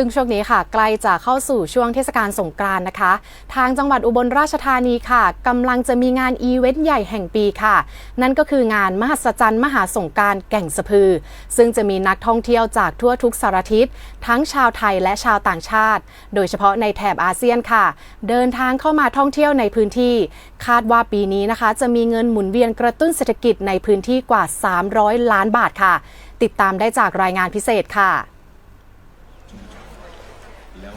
ซึ่งช่วงนี้ค่ะใกล้จะเข้าสู่ช่วงเทศกาลสงกรานต์นะคะ ทางจังหวัดอุบลราชธานีค่ะกำลังจะมีงานอีเวนต์ใหญ่แห่งปีค่ะ นั่นก็คืองานมหัศจรรย์มหาสงกรารแก่งสะพือ ซึ่งจะมีนักท่องเที่ยวจากทั่วทุกสารทิศทั้งชาวไทยและชาวต่างชาติ โดยเฉพาะในแถบอาเซียนค่ะ เดินทางเข้ามาท่องเที่ยวในพื้นที่ คาดว่าปีนี้นะคะ จะมีเงินหมุนเวียนกระตุ้นเศรษฐกิจในพื้นที่กว่า 300 ล้านบาทค่ะ ติดตามได้จากรายงานพิเศษค่ะ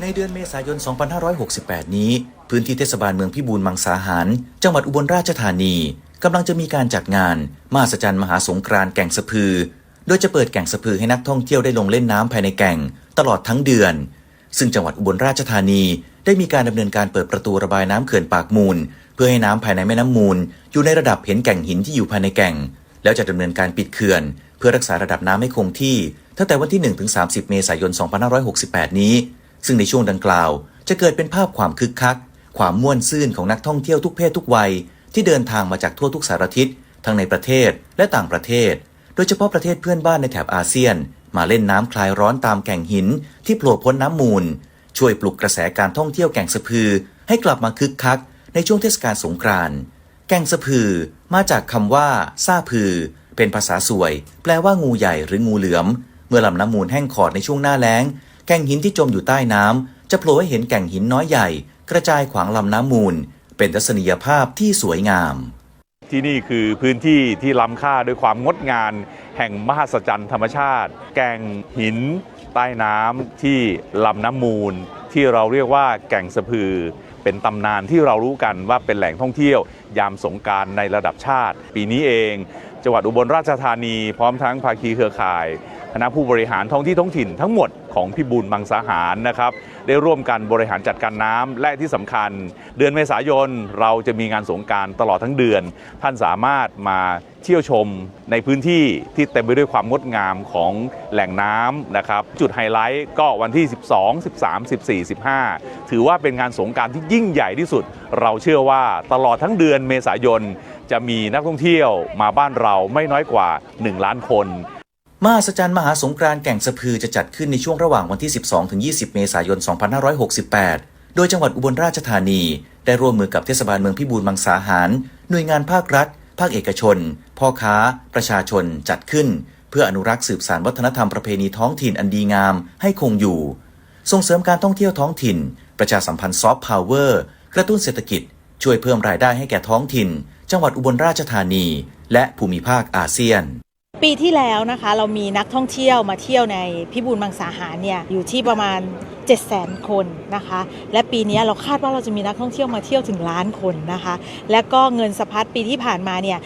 ในเดือนเมษายน 2568 นี้ พื้นที่เทศบาลเมืองพิบูลมังสาหาร จังหวัดอุบลราชธานีกำลังจะมีการจัดงานมหัศจรรย์มหาสงกรานต์แก่งสะพือ โดยจะเปิดแก่งสะพือให้นักท่องเที่ยวได้ลงเล่นน้ำภายในแก่งตลอดทั้งเดือน ซึ่งจังหวัดอุบลราชธานีได้มีการดำเนินการเปิดประตูระบายน้ำเขื่อนปากมูล เพื่อให้น้ำภายในแม่น้ำมูล อยู่ในระดับเห็นแก่งหินที่อยู่ภายในแก่ง แล้วจะดำเนินการปิดเขื่อน เพื่อรักษาระดับน้ำให้คงที่ตั้งแต่วันที่ 1-30 เมษายน 2568 นี้ ซึ่งในช่วงดังกล่าว จะเกิดเป็นภาพความคึกคัก ความม่วนซื่นของนักท่องเที่ยวทุกเพศทุกวัย ที่เดินทางมาจากทั่วทุกสารทิศทั้งในประเทศและต่างประเทศ โดยเฉพาะประเทศเพื่อนบ้านในแถบอาเซียน มาเล่นน้ำคลายร้อนตามแก่งหิน ที่โผล่พ้นน้ำมูล ช่วยปลุกกระแสการท่องเที่ยวแก่งสะพือ ให้กลับมาคึกคัก ในช่วงเทศกาลสงกรานต์แก่งสะพือ มาจากคำว่าซาพือ เป็นภาษาสวย แปลว่างูใหญ่หรืองูเหลือม เมื่อลำน้ำมูลแห้งขอดในช่วงหน้าแล้ง ก่งหินที่จมอยู่ใต้น้ำจะโผล่ให้เห็นแก่งหินน้อยใหญ่ กระจายขวางลำน้ำมูล เป็นทัศนียภาพที่สวยงาม ที่นี่คือพื้นที่ที่ล้ำค่าด้วยความงดงามแห่งมหัศจรรย์ธรรมชาติ แก่งหิน ใต้น้ำที่ลำน้ำมูล ที่เราเรียกว่าแก่งสะพือ เป็นตำนานที่เรารู้กันว่าเป็นแหล่งท่องเที่ยวยามสงการในระดับชาติ ปีนี้เอง จังหวัดอุบลราชธานี พร้อมทั้งภาคีเครือข่าย คณะผู้บริหารท้องที่ท้องถิ่นทั้งหมดของพิบูลมังสาหารนะครับได้ร่วมกันบริหารจัดการน้ำและที่สำคัญ เดือนเมษายนเราจะมีงานสงการตลอดทั้งเดือน ท่านสามารถมาเที่ยวชมในพื้นที่ที่เต็มไปด้วยความงดงามของแหล่งน้ำนะครับจุดไฮไลท์ก็วันที่ 12 13 14 15 ถือว่าเป็นงานสงการที่ยิ่งใหญ่ที่สุด เราเชื่อว่าตลอดทั้งเดือนเมษายน จะมีนักท่องเที่ยวมาบ้านเราไม่น้อยกว่า 1 ล้านคน มหัศจรรย์มหาสงกรานต์แก่งสะพือจะจัดขึ้นในช่วงระหว่างวันที่ 12 ถึง 20 เมษายน 2568 โดยจังหวัดอุบลราชธานี ได้ร่วมมือกับเทศบาลเมืองพิบูลมังสาหาร หน่วยงานภาครัฐ ภาคเอกชน พ่อค้า ประชาชน จัดขึ้น เพื่ออนุรักษ์สืบสานวัฒนธรรมประเพณีท้องถิ่นอันดีงาม ให้คงอยู่ ส่งเสริมการท่องเที่ยวท้องถิ่น ประชาสัมพันธ์ซอฟต์พาวเวอร์ กระตุ้นเศรษฐกิจ ช่วยเพิ่มรายได้ให้แก่ท้องถิ่น จังหวัดอุบลราชธานี และภูมิภาคอาเซียน ปีที่แล้วนะคะเรามีนักท่องเที่ยวมาเที่ยวในพิบูลมังสาหารเนี่ยอยู่ที่ประมาณ 7 0 0 0 0 คนนะคะ และปีนี้เราคาดว่าเราจะมีนักท่องเที่ยวมาเที่ยวถึงล้านคนนะคะ และก็เงินสะพัดปีที่ผ่านมาเนี่ย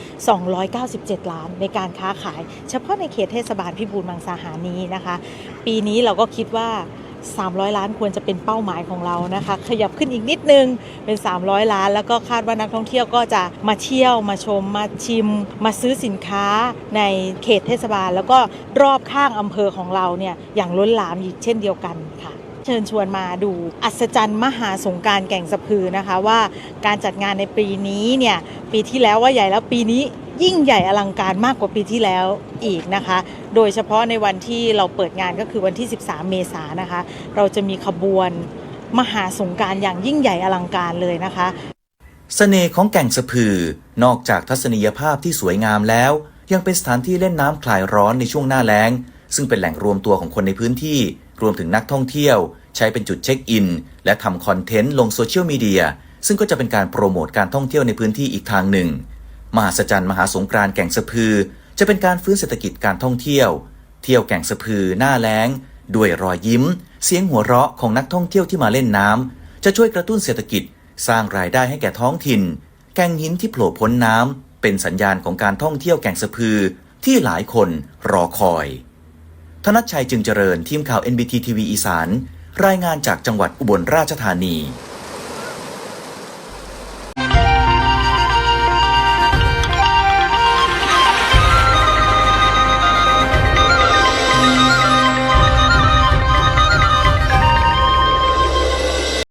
297 ล้านในการค้าขาย เฉพาะในเขตเทศบาลพิบูลมังสาหารนี้นะคะ ปีนี้เราก็คิดว่า 300 ล้านควรจะเป็นเป้าหมายของเรานะคะ ขยับขึ้นอีกนิดนึงเป็น 300 ล้าน แล้วก็คาดว่านักท่องเที่ยวก็จะมาเที่ยวมาชมมาชิม มาซื้อสินค้าในเขตเทศบาล แล้วก็รอบข้างอำเภอของเราเนี่ยอย่างล้นหลามอีกเช่นเดียวกันค่ะเชิญชวนมาดูอัศจรรย์มหาสงการแก่งสะพือนะคะว่าการจัดงานในปีนี้เนี่ยปีที่แล้วว่าใหญ่แล้วปีนี้ ยิ่งใหญ่อลังการมากกว่าปีที่แล้วอีกนะคะ โดยเฉพาะในวันที่เราเปิดงานก็คือวันที่ 13 เมษายนนะคะ เราจะมีขบวนมหาสงการอย่างยิ่งใหญ่อลังการเลยนะคะเสน่ห์ของแก่งสะพือนอกจากทัศนียภาพที่สวยงามแล้ว ยังเป็นสถานที่เล่นน้ำคลายร้อนในช่วงหน้าแล้ง ซึ่งเป็นแหล่งรวมตัวของคนในพื้นที่ รวมถึงนักท่องเที่ยว ใช้เป็นจุดเช็คอิน และทำคอนเทนต์ลงโซเชียลมีเดียซึ่งก็จะเป็นการโปรโมทการท่องเที่ยวในพื้นที่อีกทางหนึ่ง มหัศจรรย์มหาสงกรานต์แก่งสะพือ จะเป็นการฟื้นเศรษฐกิจการท่องเที่ยว เที่ยวแก่งสะพือหน้าแล้ง ด้วยรอยยิ้ม เสียงหัวเราะของนักท่องเที่ยวที่มาเล่นน้ำจะช่วยกระตุ้นเศรษฐกิจ สร้างรายได้ให้แก่ท้องถิ่น แก่งหินที่โผล่พ้นน้ำเป็นสัญญาณของการท่องเที่ยวแก่งสะพือที่หลายคนรอคอย ธนชัยจึงเจริญทีมข่าว NBT ทีวีอีสาน รายงานจากจังหวัดอุบลราชธานี